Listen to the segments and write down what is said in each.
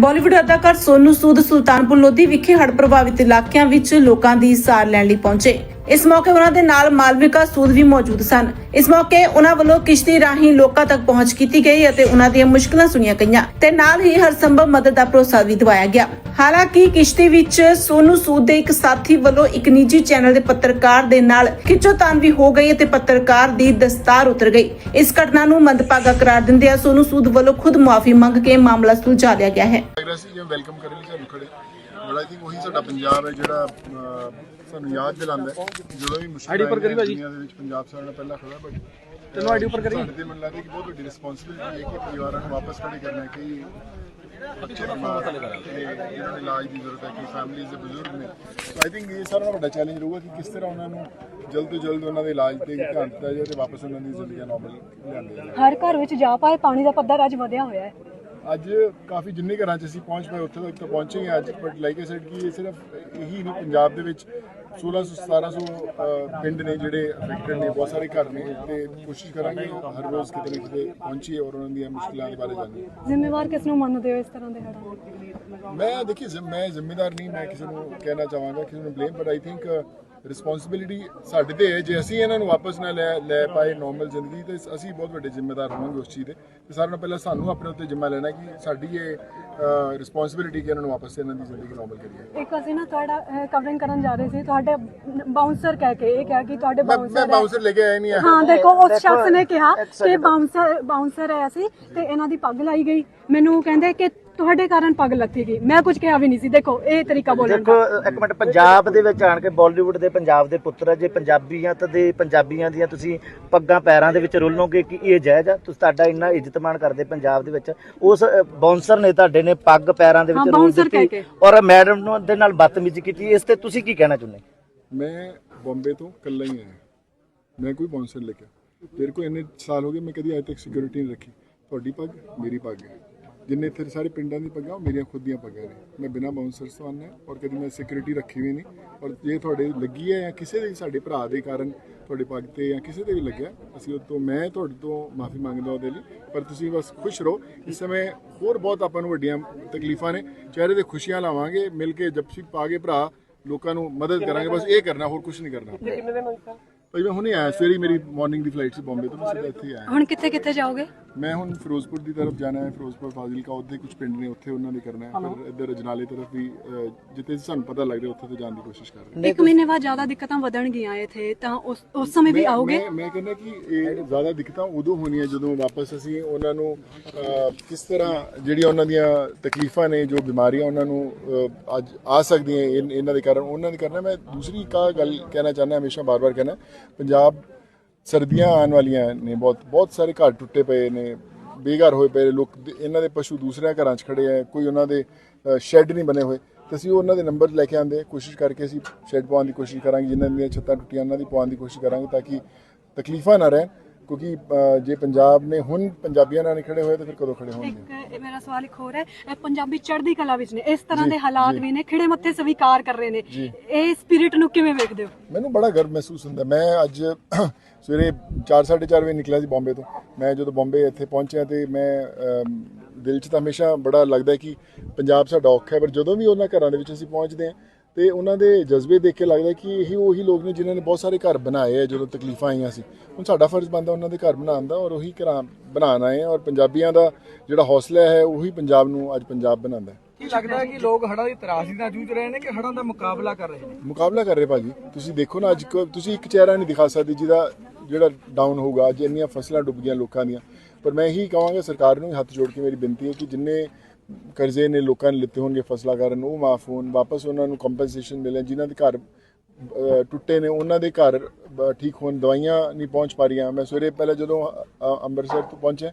ਬਾਲੀਵੁੱਡ ਅਦਾਕਾਰ ਸੋਨੂ ਸੂਦ ਸੁਲਤਾਨਪੁਰ ਲੋਧੀ ਵਿਖੇ ਹੜ੍ਹ ਪ੍ਰਭਾਵਿਤ ਇਲਾਕਿਆਂ ਵਿੱਚ ਲੋਕਾਂ ਦੀ ਸਾਰ ਲੈਣ ਲਈ ਪਹੁੰਚੇ। ਇਸ ਮੌਕੇ ਉਹਨਾਂ ਦੇ ਨਾਲ ਮਾਲਵਿਕਾ ਸੂਦ ਵੀ ਮੌਜੂਦ ਸਨ। ਇਸ ਮੌਕੇ ਉਹਨਾਂ ਵੱਲੋਂ ਕਿਸ਼ਤੀ ਰਾਹੀਂ ਲੋਕਾਂ ਤੱਕ ਪਹੁੰਚ ਕੀਤੀ ਗਈ ਅਤੇ ਉਹਨਾਂ ਦੀਆਂ ਮੁਸ਼ਕਲਾਂ ਸੁਣੀਆਂ ਗਈਆਂ ਤੇ ਨਾਲ ਹੀ ਹਰ ਸੰਭਵ ਮਦਦ ਦਾ ਭਰੋਸਾ ਵੀ ਦਿਵਾਇਆ ਗਿਆ। ਹਾਲਾਂਕਿ ਕਿਸ਼ਤੀ ਵਿੱਚ ਸੋਨੂ ਸੂਦ ਦੇ ਇੱਕ ਸਾਥੀ ਵੱਲੋਂ ਇੱਕ ਨਿੱਜੀ ਚੈਨਲ ਦੇ ਪੱਤਰਕਾਰ ਦੇ ਨਾਲ ਖਿੱਚੋਤਾਨ ਵੀ ਹੋ ਗਈ ਅਤੇ ਪੱਤਰਕਾਰ ਦੀ ਦਸਤਾਰ ਉਤਰ ਗਈ। ਇਸ ਘਟਨਾ ਨੂੰ ਮੰਦਭਾਗਾ ਕਰਾਰ ਦਿੰਦਿਆਂ ਸੋਨੂ ਸੂਦ ਵੱਲੋਂ ਖੁਦ ਮੁਆਫੀ ਮੰਗ ਕੇ ਮਾਮਲਾ ਸੁਲਝਾ ਲਿਆ ਗਿਆ ਹੈ। ਵੈਲਕਮ ਕਰਨ ਲਈ ਸਾਨੂੰ ਖੜੇ। ਬਟ ਆਈ ਉਹੀ ਸਾਡਾ ਪੰਜਾਬ ਹੈ ਜਿਹੜਾ ਸਾਨੂੰ ਯਾਦ ਦਿਲਾਉਂਦਾ ਹੈ। ਜਦੋਂ ਵੀ ਮੁਸ਼ਕਿਲ ID ਉੱਪਰ ਕਰੀ ਭਾਜੀ। ਦੁਨੀਆ ਦੇ ਵਿੱਚ ਪੰਜਾਬ ਸਾਡੇ ਨਾਲ ਪਹਿਲਾਂ ਖੜਾ ਬਟ ਤੈਨੂੰ ID ਉੱਪਰ ਕਰੀ। ਸਾਡੇ ਤੇ ਮੈਨੂੰ ਲੱਗਦਾ ਕਿ ਬਹੁਤ ਵੱਡੀ ਰਿਸਪੌਂਸਿਬਿਲਿਟੀ ਹੈ ਕਿ ਪਰਿਵਾਰਾਂ ਨੂੰ ਵਾਪਸ ਖੜੇ ਕਰਨਾ ਹੈ ਕਿ ਬੱਚੇ ਬਿਮਾਰ ਤੇ ਜਿਹਨਾਂ ਨੂੰ ਇਲਾਜ ਦੀ ਜ਼ਰੂਰਤ ਹੈ ਕਿ ਫੈਮਲੀਜ਼ ਦੇ ਬਜ਼ੁਰਗ ਨੇ ਸੋ ਆਈ ਥਿੰਕ ਇਹ ਸਾਰਾ ਨਾਲੋਂ ਵੱਡਾ ਚੈਲੰਜ ਰਹੂਗਾ ਕਿ ਕਿਸ ਤਰ੍ਹਾਂ ਉਹਨਾਂ ਨੂੰ ਜਲਦ ਤੋਂ ਜਲਦ ਉਹਨਾਂ ਦੇ ਇਲਾਜ ਤੇ ਧਿਆਨ ਦਿੱਤਾ ਜਾਏ ਤੇ ਵਾਪਸ ਉਹਨਾਂ ਦੀ ਜ਼ਿੰਦਗੀ ਨਾਰਮਲ ਲਿਆਂਦੇ ਜਾਏ ਹਰ ਘਰ ਵਿੱਚ ਜਾ ਪਾਏ ਪਾਣੀ ਦਾ ਪੱਧਰ ਅੱਜ ਵਧਿਆ ਹੋਇਆ ਹੈ ਅੱਜ ਕਾਫੀ ਜਿੰਨੇ ਘਰਾਂ 'ਚ ਅਸੀਂ ਪਹੁੰਚ ਪਏ ਉੱਥੇ ਤੱਕ ਤਾਂ ਪਹੁੰਚੇ ਹਾਂ ਅੱਜ ਬਟ ਲਾਈਕ ਆਈ ਸੈਡ ਕਿ ਇਹ ਸਿਰਫ ਇਹੀ ਨਹੀਂ ਪੰਜਾਬ ਦੇ ਵਿੱਚ 1600 1700 ਅਹ, ਪਿੰਡ ਨੇ ਜਿਹੜੇ ਅਫੈਕਟਡ ਨੇ ਬਹੁਤ ਸਾਰੇ ਘਰ ਨੇ ਤੇ ਕੋਸ਼ਿਸ਼ ਕਰਾਂਗੇ ਹਰ ਰੋਜ਼ ਕਿਤੇ ਨਾ ਕਿਤੇ ਪਹੁੰਚੀਏ ਔਰ ਉਹਨਾਂ ਦੀਆਂ ਮੁਸ਼ਕਲਾਂ ਦੇ ਬਾਰੇ ਜਾਣੀਏ। ਜ਼ਿੰਮੇਵਾਰ ਕਿਸ ਨੂੰ ਮੰਨਦੇ ਹੋ ਇਸ ਤਰ੍ਹਾਂ ਦੇ ਹੜ੍ਹਾਂ ਮੈਂ ਦੇਖੀ ਮੈਂ ਜ਼ਿੰਮੇਦਾਰ ਨਹੀਂ ਮੈਂ ਕਿਸੇ ਨੂੰ ਕਹਿਣਾ ਚਾਹਾਂਗਾ ਕਿਸੇ ਨੂੰ blame but I think responsibility ਸਾਡੇ ਤੇ ਹੈ। ਜੇ ਅਸੀਂ ਇਹਨਾਂ ਨੂੰ ਵਾਪਸ ਨਾ ਲੈ ਲੈ ਪਾਏ ਨਾਰਮਲ ਜ਼ਿੰਦਗੀ ਤੇ ਅਸੀਂ ਬਹੁਤ ਵੱਡੇ ਜ਼ਿੰਮੇਦਾਰ ਹੋਵਾਂਗੇ ਉਸ ਚੀਜ਼ ਦੇ। ਤੇ ਸਾਰਿਆਂ ਨਾਲੋਂ ਪਹਿਲਾਂ ਸਾਨੂੰ ਆਪਣੇ ਉੱਤੇ ਜ਼ਿੰਮਾ ਲੈਣਾ ਕਿ ਸਾਡੀ ਇਹ ਰਿਸਪੌਂਸਿਬਿਲਿਟੀ ਕਿ ਇਹਨਾਂ ਨੂੰ ਵਾਪਸ ਇਹਨਾਂ ਦੀ ਜ਼ਿੰਦਗੀ ਨਾਰਮਲ ਕਰੀਏ। ਇੱਕ ਅਸੀਂ ਨਾ ਤੁਹਾਡਾ ਕਵਰਿੰਗ ਕਰਨ ਜਾ ਰਹੇ ਸੀ ਤੁਹਾਡੇ ਬਾਉਂਸਰ ਕਹਿ ਕੇ ਇਹ ਕਿਹਾ ਕਿ ਤੁਹਾਡੇ ਮੈਂ ਮੈਂ ਬਾਉਂਸਰ ਬਾਉਂਸਰ ਲੈ ਕੇ ਆਇਆ ਨਹੀਂ ਆ। ਹਾਂ ਦੇਖੋ ਉਸ ਸ਼ਖਸ ਨੇ ਕਿਹਾ ਕਿ ਬਾਉਂਸਰ ਬਾਉਂਸਰ ਆਇਆ ਸੀ ਤੇ ਇਹਨਾਂ ਦੀ ਪੱਗ ਲਾਈ ਗਈ। ਮੈਨੂੰ ਕਹਿੰਦੇ ਕਿ ਤੁਹਾਡੇ ਕਾਰਨ ਪੱਗ ਲੱਥੀ ਗਈ। ਮੈਂ ਕੁਝ ਕਿਹਾ ਵੀ ਨਹੀਂ ਸੀ। ਦੇਖੋ ਇਹ ਤਰੀਕਾ ਬੋਲਣ ਦੇਖੋ ਦਾ ਇੱਕ ਮਿੰਟ ਪੰਜਾਬ ਦੇ ਵਿੱਚ ਆਣ ਕੇ ਬਾਲੀਵੁੱਡ ਦੇ ਪੰਜਾਬ ਦੇ ਪੁੱਤਰ ਜੇ ਪੰਜਾਬੀਆਂ ਤਾਂ ਦੇ ਪੰਜਾਬੀਆਂ ਦੀਆਂ ਤੁਸੀਂ ਪੱਗਾਂ ਪੈਰਾਂ ਦੇ ਵਿੱਚ ਰੋਲੋਗੇ ਕਿ ਇਹ ਜਾਇਜ਼ ਆ? ਤੁਸੀਂ ਤੁਹਾਡਾ ਇੰਨਾ ਇੱਜ਼ਤ ਮਾਣ ਕਰਦੇ ਪੰਜਾਬ ਦੇ ਵਿੱਚ। ਉਸ ਬਾਉਂਸਰ ਨੇ ਤੁਹਾਡੇ ਨੇ ਪੱਗ ਪੈਰਾਂ ਦੇ ਹਾਂ, ਵਿੱਚ ਰੋਲ ਦਿੱਤੀ। ਔਰ ਮੈਡਮ ਨੂੰ ਦੇ ਨਾਲ ਬਦਤਮੀਜ਼ੀ ਕੀਤੀ। ਇਸ ਤੇ ਤੁਸੀਂ ਕੀ ਕਹਿਣਾ ਚਾਹੁੰਦੇ? ਮੈਂ ਬੰਬੇ ਤੋਂ ਕੱਲਾ ਹੀ ਆਇਆ। ਮੈਂ ਕੋਈ ਬੌਂਸਰ ਲੈ ਕੇ ਤੇਰੇ ਕੋ ਇੰਨੇ ਸਾਲ ਹੋ ਗਏ, ਮੈਂ ਕਦੀ ਅੱਜ ਤੱਕ ਸਿਕਿਉਰਿਟੀ ਨਹੀਂ ਰੱਖੀ। ਤੁਹਾਡੀ ਪੱਗ ਮੇਰੀ ਪੱਗ ਹੈ। ਜਿੰਨੇ ਇੱਥੇ ਸਾਰੇ ਪਿੰਡਾਂ ਦੀ ਪੱਗਾਂ, ਉਹ ਮੇਰੀਆਂ ਖੁਦ ਦੀਆਂ ਪੱਗਾਂ ਨੇ। ਮੈਂ ਬਿਨਾਂ ਬਾਉਂਸਰ ਤੋਂ ਆਉਂਦਾ ਔਰ ਕਦੀ ਮੈਂ ਸਿਕਿਉਰਿਟੀ ਰੱਖੀ ਵੀ ਨਹੀਂ। ਔਰ ਜੇ ਤੁਹਾਡੇ ਲੱਗੀ ਹੈ ਜਾਂ ਕਿਸੇ ਦੇ ਸਾਡੇ ਭਰਾ ਦੇ ਕਾਰਨ ਤੁਹਾਡੇ ਪੱਗ ਤੇ ਜਾਂ ਕਿਸੇ ਤੇ ਵੀ ਲੱਗਿਆ, ਅਸੀਂ ਉਹ ਤੋਂ ਮੈਂ ਤੁਹਾਡੇ ਤੋਂ ਮਾਫੀ ਮੰਗਦਾ ਉਹਦੇ ਲਈ। ਪਰ ਤੁਸੀਂ ਬਸ ਖੁਸ਼ ਰਹੋ। ਇਸ ਸਮੇਂ ਹੋਰ ਬਹੁਤ ਆਪਾਂ ਨੂੰ ਵੱਡੀਆਂ ਤਕਲੀਫਾਂ ਨੇ। ਚਿਹਰੇ ਤੇ ਖੁਸ਼ੀਆਂ ਲਾਵਾਂਗੇ, ਮਿਲ ਕੇ ਜਪਸ਼ੀ ਪਾ ਕੇ ਭਰਾ ਲੋਕਾਂ ਨੂੰ ਮਦਦ ਕਰਾਂਗੇ ਬਸ ਇਹ ਕਰਨਾ ਹੋਰ ਕੁਝ ਨਹੀਂ ਕਰਨਾ। ਭਾਈ ਮੈਂ ਹੁਣੇ ਆਇਆ ਸਵੇਰੇ ਹੀ ਮੇਰੀ ਮਾਰਨਿੰਗ ਦੀ ਫਲਾਈਟ ਸੀ ਬੰਬੇ ਤੋਂ ਮੈਂ ਸਿੱਧਾ ਇੱਥੇ ਹੀ ਆਇਆ। ਹੁਣ ਕਿੱਥੇ ਕਿੱਥੇ ਜਾਓਗੇ? ਮੈਂ ਹੁਣ ਫਿਰੋਜ਼ਪੁਰ ਦੀ ਤਰਫ ਜਾਣਾ ਹੈ ਫਿਰੋਜ਼ਪੁਰ ਫਾਜ਼ਿਲਕਾ ਉੱਥੇ ਕੁਝ ਪਿੰਡ ਨੇ ਉੱਥੇ ਉਹਨਾਂ ਦੇ ਕਰਨਾ ਹੈ। ਫਿਰ ਇੱਧਰ ਅਜਨਾਲੇ ਤਰਫ ਵੀ ਅਹ, ਜਿੱਥੇ ਸਾਨੂੰ ਪਤਾ ਲੱਗ ਰਿਹਾ ਉੱਥੇ ਤੋਂ ਜਾਣ ਦੀ ਕੋਸ਼ਿਸ਼ ਕਰ ਰਹੇ ਹਾਂ। ਇੱਕ ਮਹੀਨੇ ਬਾਅਦ ਜ਼ਿਆਦਾ ਦਿੱਕਤਾਂ ਵਧਣਗੀਆਂ ਇੱਥੇ ਤਾਂ ਉਸ ਉਸ ਸਮੇਂ ਵੀ ਆਓਗੇ? ਮੈਂ ਮੈਂ ਕਹਿੰਦਾ ਕਿ ਇਹ ਜ਼ਿਆਦਾ ਦਿੱਕਤਾਂ ਉਦੋਂ ਹੋਣੀਆਂ ਜਦੋਂ ਵਾਪਸ ਅਸੀਂ ਉਹਨਾਂ ਨੂੰ ਅਹ, ਕਿਸ ਤਰ੍ਹਾਂ ਜਿਹੜੀਆਂ ਉਹਨਾਂ ਦੀਆਂ ਤਕਲੀਫਾਂ ਨੇ ਜੋ ਬਿਮਾਰੀਆਂ ਉਹਨਾਂ ਨੂੰ ਅਹ, ਅੱਜ ਆ ਸਕਦੀਆਂ ਇਨ- ਇਹਨਾਂ ਦੇ ਕਾਰਨ ਉਹਨਾਂ ਦੇ ਕਰਨਾ। ਮੈਂ ਦੂਸਰੀ ਕਾ ਗੱਲ ਕਹਿਣਾ ਚਾਹੁੰਦਾ ਹਮੇਸ਼ਾ ਬਾਰ-ਬਾਰ ਕਹਿਣਾ ਪੰਜਾਬ ਸਰਦੀਆਂ ਆਉਣ ਵਾਲੀਆਂ ਨੇ ਬਹੁਤ ਬਹੁਤ ਸਾਰੇ ਘਰ ਟੁੱਟੇ ਪਏ ਨੇ ਬੇਘਰ ਹੋਏ ਪਏ ਨੇ, ਲੋਕ ਇਹਨਾਂ ਦੇ ਪਸ਼ੂ ਦੂਸਰਿਆਂ ਘਰਾਂ 'ਚ ਖੜੇ ਆ ਕੋਈ ਉਹਨਾਂ ਦੇ ਸ਼ੈੱਡ ਨਹੀਂ ਬਣੇ ਹੋਏ। ਤੇ ਅਸੀਂ ਉਹਨਾਂ ਦੇ ਨੰਬਰ ਲੈ ਕੇ ਆਂਦੇ ਕੋਸ਼ਿਸ਼ ਕਰਕੇ ਅਸੀਂ ਸ਼ੈੱਡ ਪਾਉਣ ਦੀ ਕੋਸ਼ਿਸ਼ ਕਰਾਂਗੇ ਜਿਨ੍ਹਾਂ ਦੀਆਂ ਛੱਤਾਂ ਟੁੱਟੀਆਂ ਉਹਨਾਂ ਦੀ ਪਾਉਣ ਦੀ ਕੋਸ਼ਿਸ਼ ਕਰਾਂਗੇ ਤਾਂ ਕਿ ਤਕਲੀਫਾਂ ਨਾ ਰਹਿਣ। ਕਿਉਂਕਿ ਜੇ ਪੰਜਾਬ ਨੇ ਹੁਣ ਪੰਜਾਬੀਆਂ ਨਾਲ ਨਹੀਂ ਖੜੇ ਹੋਏ ਤਾਂ ਫਿਰ ਕਦੋਂ ਖੜੇ ਹੋਣਗੇ? ਇੱਕ ਇਹ ਮੇਰਾ ਸਵਾਲ ਇੱਕ ਹੋਰ ਹੈ। ਪੰਜਾਬੀ ਚੜ੍ਹਦੀ ਕਲਾ ਵਿੱਚ ਨੇ ਇਸ ਤਰ੍ਹਾਂ ਦੇ ਹਾਲਾਤ ਵੀ ਨੇ ਖਿੜੇ ਮੱਥੇ ਸਵੀਕਾਰ ਕਰ ਰਹੇ ਨੇ। ਇਹ ਸਪਿਰਿਟ ਨੂੰ ਕਿਵੇਂ ਵੇਖਦੇ ਹੋ? ਮੈਨੂੰ ਬੜਾ ਗਰਵ ਮਹਿਸੂਸ ਹੁੰਦਾ। ਮੈਂ ਅੱਜ ਸਵੇਰੇ 4:30 ਵਜੇ ਨਿਕਲਿਆ ਸੀ ਬੰਬੇ ਤੋਂ। ਮੈਂ ਜਦੋਂ ਬੰਬੇ ਇੱਥੇ ਪਹੁੰਚਿਆ ਤੇ ਮੈਂ ਦਿਲ 'ਚ ਤਾਂ ਹਮੇਸ਼ਾ ਬੜਾ ਲੱਗਦਾ ਕਿ ਪੰਜਾਬ ਸਾਡਾ ਔਖਾ ਹੈ ਪਰ ਜਦੋਂ ਵੀ ਉਹਨਾਂ ਘਰਾਂ ਦੇ ਵਿੱਚ ਅਸੀਂ ਪਹੁੰਚਦੇ ਹਾਂ ਤੇ ਉਹਨਾਂ ਦੇ ਜਜ਼ਬੇ ਦੇਖ ਕੇ ਲੱਗਦਾ ਕਿ ਇਹੀ ਉਹੀ ਲੋਕ ਨੇ ਜਿਨ੍ਹਾਂ ਨੇ ਬਹੁਤ ਸਾਰੇ ਘਰ ਬਣਾਏ ਆ ਜਦੋਂ ਤਕਲੀਫਾਂ ਆਈਆਂ ਸੀ। ਹੁਣ ਸਾਡਾ ਫਰਜ਼ ਬਣਦਾ ਉਹਨਾਂ ਦੇ ਘਰ ਬਣਾਉਣ ਦਾ ਔਰ ਉਹੀ ਘਰਾਂ ਬਣਾਉਣ ਆਏ ਆ ਔਰ ਪੰਜਾਬੀਆਂ ਦਾ ਜਿਹੜਾ ਹੌਸਲਾ ਹੈ ਉਹੀ ਪੰਜਾਬ ਨੂੰ ਅੱਜ ਪੰਜਾਬ ਬਣਾਉਂਦਾ ਹੈ। ਕੀ ਲੱਗਦਾ ਹੈ ਕਿ ਲੋਕ ਹੜ੍ਹਾਂ ਦੀ ਤਰਾਸਦੀ ਨਾਲ ਜੂਝ ਰਹੇ ਨੇ ਕਿ ਹੜ੍ਹਾਂ ਦਾ ਮੁਕਾਬਲਾ ਕਰ ਰਹੇ ਨੇ? ਮੁਕਾਬਲਾ ਕਰ ਰਹੇ ਭਾਜੀ। ਤੁਸੀਂ ਦੇਖੋ ਨਾ ਅੱਜ ਤੁਸੀਂ ਇੱਕ ਚਿਹਰਾ ਨਹੀਂ ਦਿਖਾ ਸਕਦੇ ਜਿਹਦਾ ਜਿਹੜਾ ਡਾਊਨ ਹੋਊਗਾ ਅੱਜ ਇੰਨੀਆਂ ਫਸਲਾਂ ਡੁੱਬ ਗਈਆਂ ਲੋਕਾਂ ਦੀਆਂ। ਪਰ ਮੈਂ ਇਹੀ ਕਹਾਂਗਾ ਸਰਕਾਰ ਨੂੰ ਹੱਥ ਜੋੜ ਕੇ ਮੇਰੀ ਬੇਨਤੀ ਹੈ ਕਿ ਜਿੰਨੇ ਕਰਜ਼ੇ ਨੇ ਲੋਕਾਂ ਨੇ ਲਿੱਤੇ ਹੋਣਗੇ ਫਸਲਾਂ ਕਾਰਨ, ਉਹ ਮਾਫ ਹੋਣ, ਵਾਪਸ ਉਹਨਾਂ ਨੂੰ ਕੰਪਨਸੇਸ਼ਨ ਮਿਲੇ ਜਿਨ੍ਹਾਂ ਦੇ ਘਰ ਟੁੱਟੇ ਨੇ, ਉਹਨਾਂ ਦੇ ਘਰ ਠੀਕ ਹੋਣ, ਦਵਾਈਆਂ ਨਹੀਂ ਪਹੁੰਚ ਪਾ ਰਹੀਆਂ। ਮੈਂ ਸਵੇਰੇ ਪਹਿਲਾਂ ਜਦੋਂ ਅੰਮ੍ਰਿਤਸਰ ਤੋਂ ਪਹੁੰਚਿਆ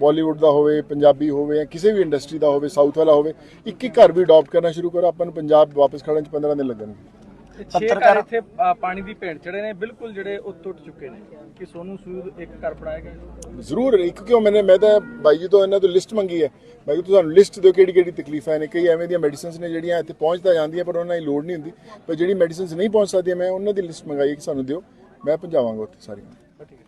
ਬਾਲੀਵੁੱਡ ਦਾ ਹੋਵੇ ਪੰਜਾਬੀ ਹੋਵੇ ਜਾਂ ਕਿਸੇ ਵੀ ਇੰਡਸਟਰੀ ਦਾ ਹੋਵੇ ਸਾਊਥ ਵਾਲਾ ਹੋਵੇ ਇੱਕ ਇੱਕ ਘਰ ਵੀ ਅਡਾਪਟ ਕਰਨਾ ਸ਼ੁਰੂ ਕਰੋ ਆਪਾਂ ਨੂੰ ਪੰਜਾਬ ਵਾਪਸ ਖੜਨ ਚ 15 ਦਿਨ ਲੱਗਣਗੇ। ਪੱਤਰਕਾਰ- ਘਰ ਇੱਥੇ ਪਾਣੀ ਦੀ ਭੇਂਟ ਚੜੇ ਨੇ ਬਿਲਕੁਲ ਜਿਹੜੇ ਉਹ ਟੁੱਟ ਚੁੱਕੇ ਨੇ ਕਿ ਸੋਨੂੰ ਸੂਦ ਇੱਕ ਘਰ ਬਣਾਏਗਾ ਜ਼ਰੂਰ ਇੱਕ ਕਿਉਂ ਮੈंने ਮੈਂ ਤਾਂ ਬਾਈ ਜੀ ਤੋਂ ਇਹਨਾਂ ਤੋਂ ਲਿਸਟ ਮੰਗੀ ਹੈ। ਮੈਂ ਕਿ ਤੁਹਾਨੂੰ ਲਿਸਟ ਦਿਓ ਕਿਹੜੀ ਕਿਹੜੀ ਤਕਲੀਫਾਂ ਨੇ ਕਈ ਐਵੇਂ ਦੀਆਂ ਮੈਡੀਸਿਨਸ ਨੇ ਜਿਹੜੀਆਂ ਇੱਥੇ ਪਹੁੰਚ ਤਾਂ ਜਾਂਦੀਆਂ ਪਰ ਉਹਨਾਂ ਦੀ ਲੋੜ ਨਹੀਂ ਹੁੰਦੀ। ਪਰ ਜਿਹੜੀ ਮੈਡੀਸਿਨਸ ਨਹੀਂ ਪਹੁੰਚ ਸਕਦੀਆਂ ਮੈਂ ਉਹਨਾਂ ਦੀ ਲਿਸਟ ਮੰਗਾਈ ਕਿ ਸਾਨੂੰ ਦਿਓ। ਮੈਂ ਪਹੁੰਚਾਵਾਂਗਾ ਉੱਥੇ ਸਾਰੀਆਂ।